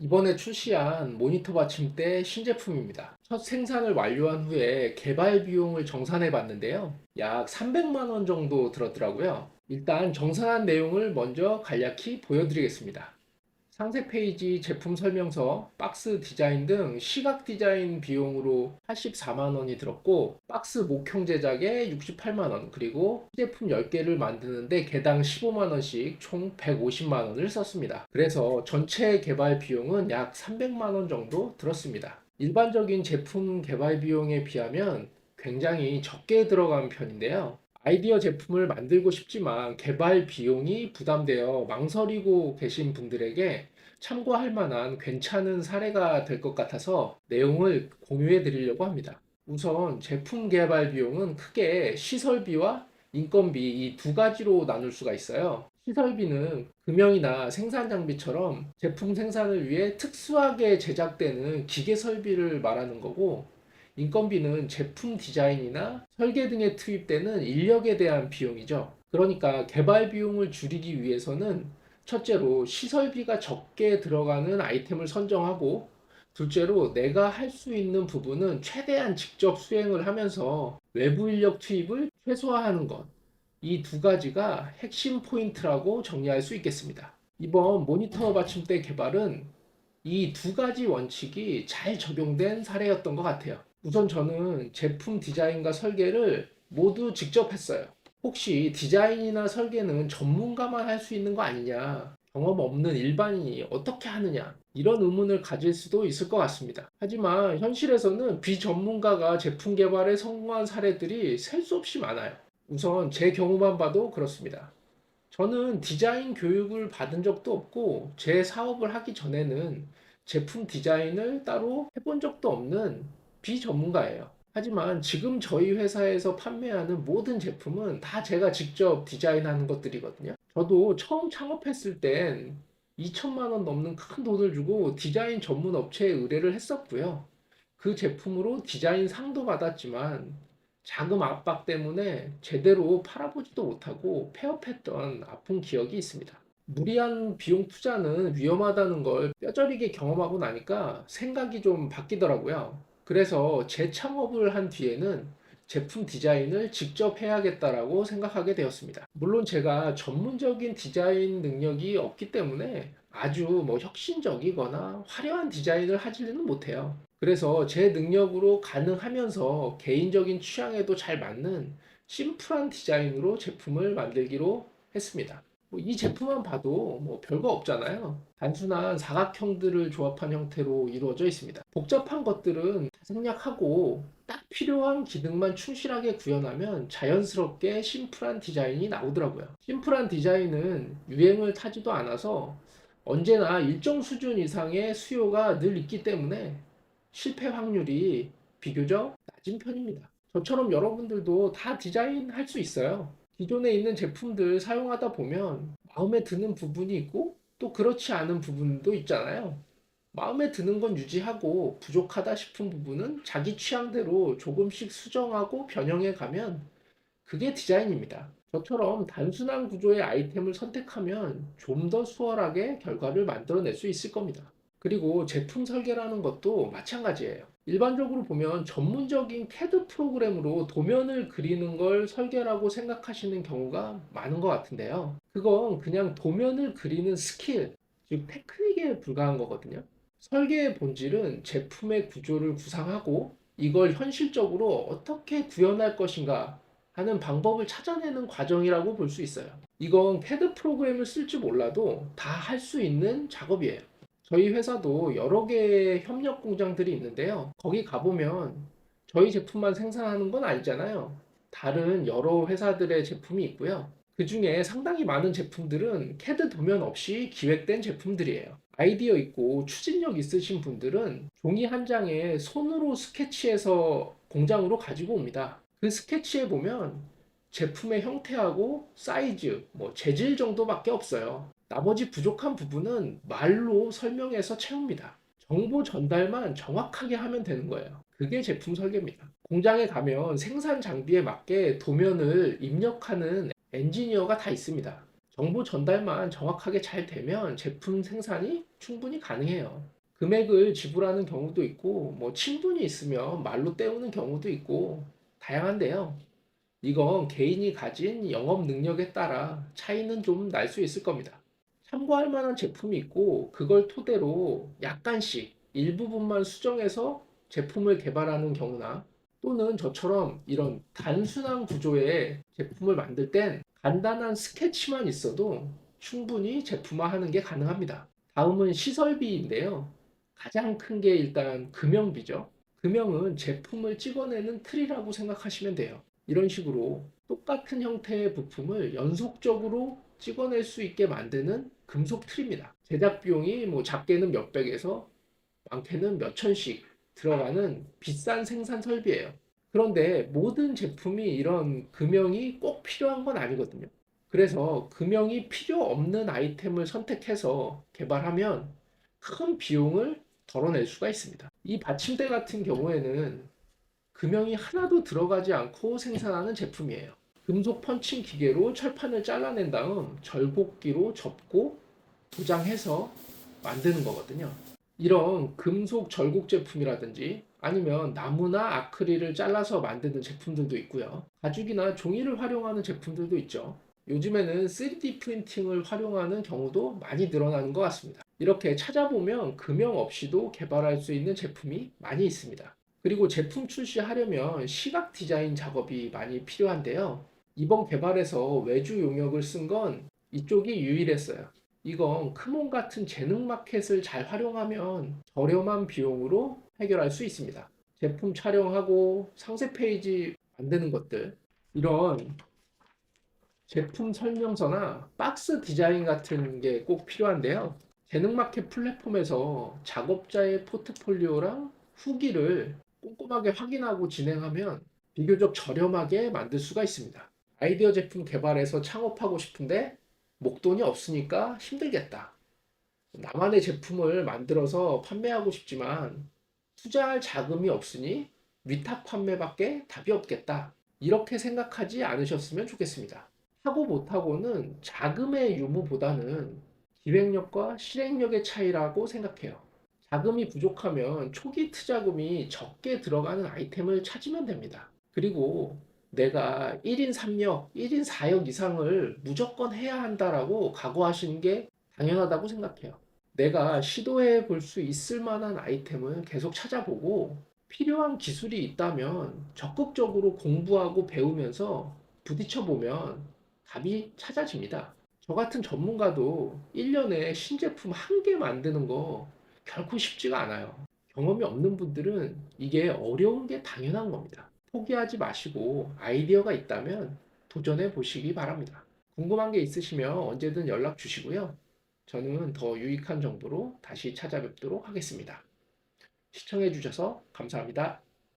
이번에 출시한 모니터 받침대 신제품입니다. 첫 생산을 완료한 후에 개발 비용을 정산해 봤는데요. 약 300만 원 정도 들었더라고요. 일단 정산한 내용을 먼저 간략히 보여드리겠습니다. 상세 페이지 제품 설명서, 박스 디자인 등 시각 디자인 비용으로 84만 원이 들었고, 박스 목형 제작에 68만 원, 그리고 제품 10개를 만드는데 개당 15만 원씩 총 150만 원을 썼습니다. 그래서 전체 개발 비용은 약 300만 원 정도 들었습니다. 일반적인 제품 개발 비용에 비하면 굉장히 적게 들어간 편인데요. 아이디어 제품을 만들고 싶지만 개발 비용이 부담되어 망설이고 계신 분들에게 참고할 만한 괜찮은 사례가 될 것 같아서 내용을 공유해 드리려고 합니다. 우선 제품 개발 비용은 크게 시설비와 인건비 이 두 가지로 나눌 수가 있어요. 시설비는 금형이나 생산 장비처럼 제품 생산을 위해 특수하게 제작되는 기계 설비를 말하는 거고 인건비는 제품 디자인이나 설계 등에 투입되는 인력에 대한 비용이죠. 그러니까 개발 비용을 줄이기 위해서는 첫째로 시설비가 적게 들어가는 아이템을 선정하고 둘째로 내가 할 수 있는 부분은 최대한 직접 수행을 하면서 외부 인력 투입을 최소화하는 것. 이 두 가지가 핵심 포인트라고 정리할 수 있겠습니다. 이번 모니터 받침대 개발은 이 두 가지 원칙이 잘 적용된 사례였던 것 같아요. 우선 저는 제품 디자인과 설계를 모두 직접 했어요. 혹시 디자인이나 설계는 전문가만 할 수 있는 거 아니냐? 경험 없는 일반인이 어떻게 하느냐? 이런 의문을 가질 수도 있을 것 같습니다. 하지만 현실에서는 비전문가가 제품 개발에 성공한 사례들이 셀 수 없이 많아요. 우선 제 경우만 봐도 그렇습니다. 저는 디자인 교육을 받은 적도 없고 제 사업을 하기 전에는 제품 디자인을 따로 해본 적도 없는 비전문가예요. 하지만 지금 저희 회사에서 판매하는 모든 제품은 다 제가 직접 디자인하는 것들이거든요. 저도 처음 창업했을 땐 2천만 원 넘는 큰 돈을 주고 디자인 전문 업체에 의뢰를 했었고요. 그 제품으로 디자인 상도 받았지만 자금 압박 때문에 제대로 팔아보지도 못하고 폐업했던 아픈 기억이 있습니다. 무리한 비용 투자는 위험하다는 걸 뼈저리게 경험하고 나니까 생각이 좀 바뀌더라고요. 그래서 재창업을 한 뒤에는 제품 디자인을 직접 해야겠다라고 생각하게 되었습니다. 물론 제가 전문적인 디자인 능력이 없기 때문에 아주 뭐 혁신적이거나 화려한 디자인을 하지는 못해요. 그래서 제 능력으로 가능하면서 개인적인 취향에도 잘 맞는 심플한 디자인으로 제품을 만들기로 했습니다. 뭐 이 제품만 봐도 뭐 별거 없잖아요. 단순한 사각형들을 조합한 형태로 이루어져 있습니다. 복잡한 것들은 다 생략하고 딱 필요한 기능만 충실하게 구현하면 자연스럽게 심플한 디자인이 나오더라고요. 심플한 디자인은 유행을 타지도 않아서 언제나 일정 수준 이상의 수요가 늘 있기 때문에 실패 확률이 비교적 낮은 편입니다. 저처럼 여러분들도 다 디자인 할 수 있어요. 기존에 있는 제품들 사용하다 보면 마음에 드는 부분이 있고 또 그렇지 않은 부분도 있잖아요. 마음에 드는 건 유지하고 부족하다 싶은 부분은 자기 취향대로 조금씩 수정하고 변형해 가면 그게 디자인입니다. 저처럼 단순한 구조의 아이템을 선택하면 좀 더 수월하게 결과를 만들어낼 수 있을 겁니다. 그리고 제품 설계라는 것도 마찬가지예요. 일반적으로 보면 전문적인 CAD 프로그램으로 도면을 그리는 걸 설계라고 생각하시는 경우가 많은 것 같은데요. 그건 그냥 도면을 그리는 스킬, 즉 테크닉에 불과한 거거든요. 설계의 본질은 제품의 구조를 구상하고 이걸 현실적으로 어떻게 구현할 것인가 하는 방법을 찾아내는 과정이라고 볼 수 있어요. 이건 CAD 프로그램을 쓸줄 몰라도 다 할 수 있는 작업이에요. 저희 회사도 여러 개의 협력 공장들이 있는데요. 거기 가보면 저희 제품만 생산하는 건 아니잖아요. 다른 여러 회사들의 제품이 있고요. 그 중에 상당히 많은 제품들은 CAD 도면 없이 기획된 제품들이에요. 아이디어 있고 추진력 있으신 분들은 종이 한 장에 손으로 스케치해서 공장으로 가지고 옵니다. 그 스케치에 보면 제품의 형태하고 사이즈, 뭐 재질 정도밖에 없어요. 나머지 부족한 부분은 말로 설명해서 채웁니다. 정보 전달만 정확하게 하면 되는 거예요. 그게 제품 설계입니다. 공장에 가면 생산 장비에 맞게 도면을 입력하는 엔지니어가 다 있습니다. 정보 전달만 정확하게 잘 되면 제품 생산이 충분히 가능해요. 금액을 지불하는 경우도 있고, 뭐 친분이 있으면 말로 때우는 경우도 있고, 다양한데요. 이건 개인이 가진 영업 능력에 따라 차이는 좀 날 수 있을 겁니다. 참고할 만한 제품이 있고, 그걸 토대로 약간씩 일부분만 수정해서 제품을 개발하는 경우나, 또는 저처럼 이런 단순한 구조의 제품을 만들 땐 간단한 스케치만 있어도 충분히 제품화하는 게 가능합니다. 다음은 시설비인데요. 가장 큰 게 일단 금형비죠. 금형은 제품을 찍어내는 틀이라고 생각하시면 돼요. 이런 식으로 똑같은 형태의 부품을 연속적으로 찍어낼 수 있게 만드는 금속 틀입니다. 제작 비용이 뭐 작게는 몇백에서 많게는 몇천씩 들어가는 비싼 생산 설비예요. 그런데 모든 제품이 이런 금형이 꼭 필요한 건 아니거든요. 그래서 금형이 필요 없는 아이템을 선택해서 개발하면 큰 비용을 덜어낼 수가 있습니다. 이 받침대 같은 경우에는 금형이 하나도 들어가지 않고 생산하는 제품이에요. 금속 펀칭 기계로 철판을 잘라낸 다음 절곡기로 접고 도장해서 만드는 거거든요. 이런 금속 절곡 제품이라든지 아니면 나무나 아크릴을 잘라서 만드는 제품들도 있고요. 가죽이나 종이를 활용하는 제품들도 있죠. 요즘에는 3D 프린팅을 활용하는 경우도 많이 늘어나는 것 같습니다. 이렇게 찾아보면 금형 없이도 개발할 수 있는 제품이 많이 있습니다. 그리고 제품 출시하려면 시각 디자인 작업이 많이 필요한데요. 이번 개발에서 외주 용역을 쓴 건 이쪽이 유일했어요. 이건 크몬 같은 재능 마켓을 잘 활용하면 저렴한 비용으로 해결할 수 있습니다. 제품 촬영하고 상세 페이지 만드는 것들, 이런 제품 설명서나 박스 디자인 같은 게 꼭 필요한데요. 재능 마켓 플랫폼에서 작업자의 포트폴리오랑 후기를 꼼꼼하게 확인하고 진행하면 비교적 저렴하게 만들 수가 있습니다. 아이디어 제품 개발해서 창업하고 싶은데 목돈이 없으니까 힘들겠다. 나만의 제품을 만들어서 판매하고 싶지만 투자할 자금이 없으니 위탁 판매밖에 답이 없겠다. 이렇게 생각하지 않으셨으면 좋겠습니다. 하고 못하고는 자금의 유무보다는 기획력과 실행력의 차이라고 생각해요. 자금이 부족하면 초기 투자금이 적게 들어가는 아이템을 찾으면 됩니다. 그리고 내가 1인 3역, 1인 4역 이상을 무조건 해야 한다라고 각오하시는 게 당연하다고 생각해요. 내가 시도해 볼 수 있을 만한 아이템을 계속 찾아보고 필요한 기술이 있다면 적극적으로 공부하고 배우면서 부딪혀 보면 답이 찾아집니다. 저 같은 전문가도 1년에 신제품 한 개 만드는 거 결코 쉽지가 않아요. 경험이 없는 분들은 이게 어려운 게 당연한 겁니다. 포기하지 마시고 아이디어가 있다면 도전해 보시기 바랍니다. 궁금한 게 있으시면 언제든 연락 주시고요. 저는 더 유익한 정보로 다시 찾아뵙도록 하겠습니다. 시청해 주셔서 감사합니다.